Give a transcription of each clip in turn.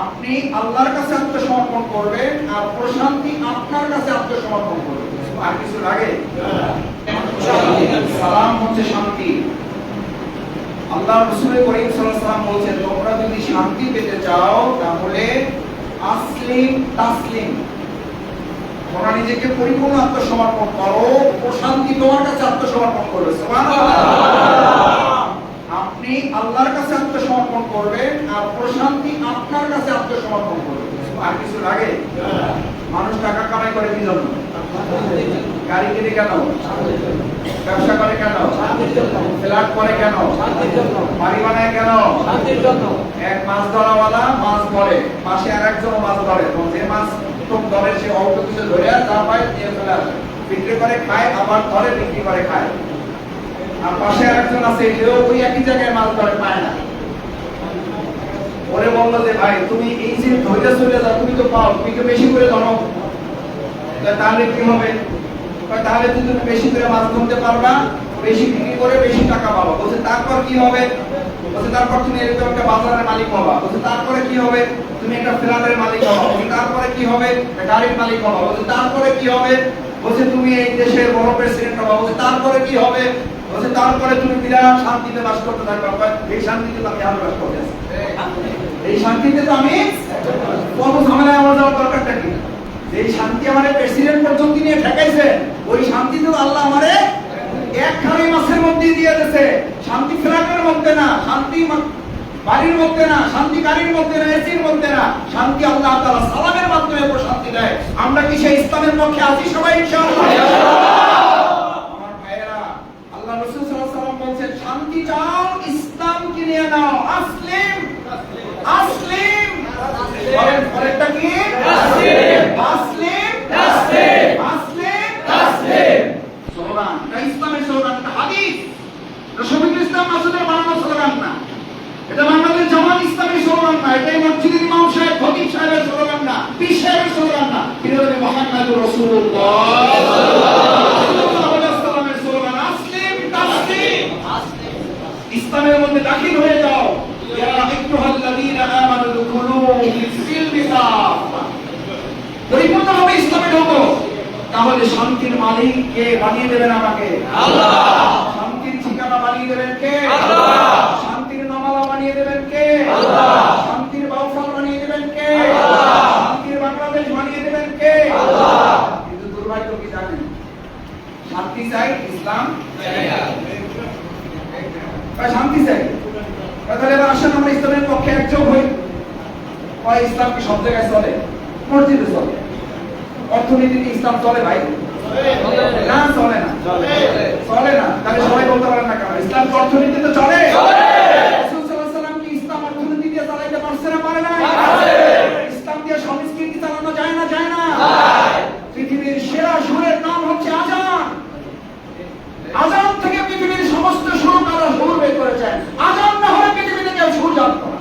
আপনি আল্লাহর কাছে আত্মসমর্পণ করবেন আর প্রশান্তি আপনার কাছে আত্মসমর্পণ করবেন। আর কিছু লাগে? সালাম হচ্ছে শান্তি। আল্লাহ রসুল করিম সাল্লাম বলছেন, তোমরা যদি শান্তি পেতে চাও, তাহলে আসলিম তাসলিম। তোমরা নিজেকে পরিপূর্ণ আত্মসমর্পণ করো, প্রশান্তি তোমার কাছে আত্মসমর্পণ করবে। আপনি আল্লাহর কাছে আত্মসমর্পণ করবেন আর প্রশান্তি আপনার কাছে আত্মসমর্পণ করবে আর কিছু লাগে? মানুষ টাকা কামাই করে কি জন্য? গাড়ি কিনে কেন? ব্যবসা করে কেন? ফ্ল্যাট করে কেন? বাড়ি বানায় কেন? এক মাছ ধরাওয়ালা মাছ ধরে, পাশে আর একজন মাছ ধরে। যে মাছ প্রথম ধরে, সে অল্প কিছু ধরে আর যা পায় নিয়ে আসে। বিক্রি করে খায়, আবার ধরে, বিক্রি করে খায়। আর পাশে আরেকজন আছে, সেও ওই একই জায়গায় মাছ ধরে, পায় না। ওরে বলল যে, ভাই, তুমি এই যে ধৈর্য চলে যাও, তুমি তো পাও, তুমি তো বেশি করে ধরো। তাহলে কি হবে? তাহলে তুমি বেশি করে মাছ ধরতে পারবা, বেশি বিক্রি করে বেশি টাকা পাবা। বলছে, তারপর কি হবে? বলছে, তারপর তুমি এরকম একটা বাজারের মালিক হবা। বলছে, তারপরে কি হবে? তুমি একটা ফ্ল্যাটের মালিক হবা। বলছে, তারপরে কি হবে? গাড়ির মালিক হবা। বলছে, তারপরে কি হবে? বলছে, তুমি এই দেশের বড় প্রেসিডেন্ট হবা। বলছে, তারপরে কি হবে? বলছে, তারপরে তুমি বিরাট শান্তিতে বাস করতে থাকবা এই শান্তিতে তো আমি আরও বাস করতে এই শান্তিতে তো আমি কত ঝামেলায় আমার যাওয়ার দরকারটা কি? এই শান্তি আমারে প্রেসিডেন্ট পর্যন্ত নিয়ে ঠেকাইছে, ওই শান্তি তো আল্লাহ আমারে এক খালি মাসের মধ্যে দিয়ে দিয়েছে। শান্তি ফ্ল্যাটের মধ্যে না, শান্তি বাড়ির মধ্যে না, শান্তি গাড়ির মধ্যে না, এসির মধ্যে না, শান্তি আল্লাহ তাআলা সালামের মাধ্যমে প্রশান্তি দেয়। আমরা কি সেই ইসলামের পক্ষে আছি সবাই, ইনশাআল্লাহ আমার ভাইয়েরা আল্লাহ রাসূল সাল্লাল্লাহু আলাইহি ওয়াসাল্লাম বলেন শান্তি চাও ইসলাম কি নিয়ে নাও আসলিম। আসলিম। বলেন পরেরটা কি? আসলিম। আসলিম। আসলিম। আসলিম। স্লোগান। এটা ইসলামের স্লোগান এটা হাদিস। এটা শফিকুল ইসলাম মাসুদের বানানো স্লোগান না। এটা বাংলাদেশ জামাত ইসলামের স্লোগান না। এটা মসজিদের ইমাম সাহেব খতিব সাহেবের স্লোগান না। পীর সাহেবের স্লোগান না। এটা হলো মুহাম্মদুর রাসূলুল্লাহ। দাখিল হয়ে যাও। ইসলামে ঢোকো তাহলে শান্তির মালিক কে বানিয়ে দেবেন আমাকে? আল্লাহ। শান্তির ঠিকানা বানিয়ে দেবেন কে? আল্লাহ শান্তির নামালা বানিয়ে দেবেন কে আল্লাহ শান্তির বাউফল বানিয়ে দেবেন কে আল্লাহ শান্তির বাংলাদেশ বানিয়ে দেবেন কে আল্লাহ কিন্তু দুর্ভাগ্য কি জানেন শান্তি চাই ইসলাম বা শান্তি চাই তাহলে এবার আসেন আমরা ইসলামের পক্ষে একযোগ হই ইসলাম কি সব জায়গায় চলে? মসজিদে চলে। অর্থনীতিতে ইসলাম চলে ভাই? না চলে না। চলে। না। তাহলে সবাই বলতে পারেন না কেন? ইসলাম অর্থনীতিতে চলে? পৃথিবীর সেরা সুরের নাম হচ্ছে আজান। আজান থেকে পৃথিবীর সমস্ত সুর তারা সুর বের করেছেন আজান না হলে পৃথিবীতে কেউ সুর জানতো না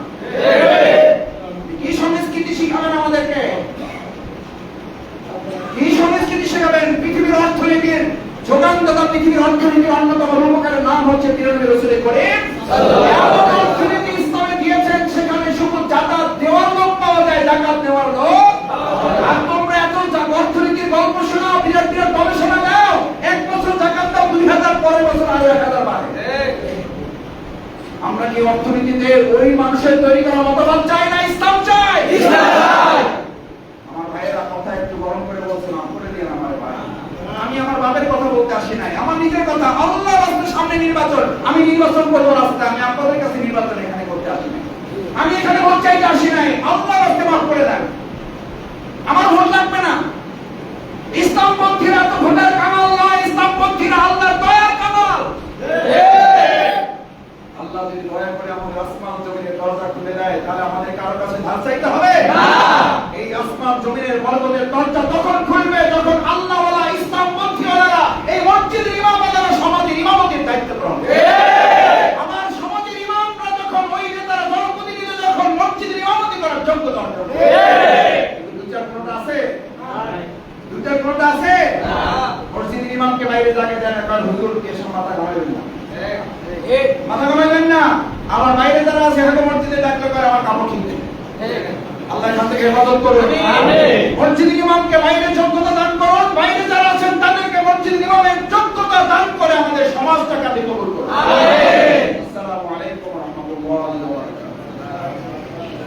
কি সংস্কৃতি শিখাবেন আমাদেরকে কি সংস্কৃতি শেখাবেন পৃথিবীর পৃথিবীর অর্থনীতির অন্যতম রূপকারের নাম হচ্ছে এমন অর্থনীতি ইসলামে দিয়েছেন সেখানে শুধু দেওয়ার লোক পাওয়া যায় দেওয়ার লোক। আর তোমরা এত অর্থনীতির গল্প শোনাও বিরাট বিরাট গবেষণা দাও এক বছর জাকাত দাও, দুই হাজার, পরের বছর আরও এক হাজার বাড়ে। আমরা কি অর্থনীতিতে ওই মানুষের তৈরি করা মতবাদ চাই না, ইসলাম চাই? আমার ভাইয়েরা কথা একটু গরম করে বলছিলাম করে দিন আমার ভাই আমি আমার বাপের কথা বলতে আসি নাই। আমার নিজের কথা, আল্লাহ রাস্তার সামনে নির্বাচন। আমি নির্বাচন করব রাস্তা আমি আপনাদের কাছে নির্বাচন এখানে করতে আসি নাই। আমি এখানে ভোট চাইতে আসি নাই, আল্লাহ রাস্তা মাফ করে দেন। আমার ভোট লাগবে না। তো ভোটের কামাল নয় আল্লাহর দয়ার কামাল। আল্লাহ যদি দয়া করে আমাদের আসমান জমিনের দরজা খুলে দেয়, তাহলে আমাদের কারোর কাছে ধার চাইতে হবে এই আসমান জমিনের বরকতের দরজা তখন যোগ্যতা কোনটা আছে। দুই কোনটা আছে। মসজিদের ইমামকে বাইরে জায়গায় দেন কারণ হুজুরকে এসে মাথা ঘামাইবেন না মাথা ঘামাইবেন না আমার বাইরে যারা আছে হয়তো মসজিদে ডাকলে করে আমার কাপড় কিনতে আল্লাহ এখান থেকে হেফাজত করুন ইমাম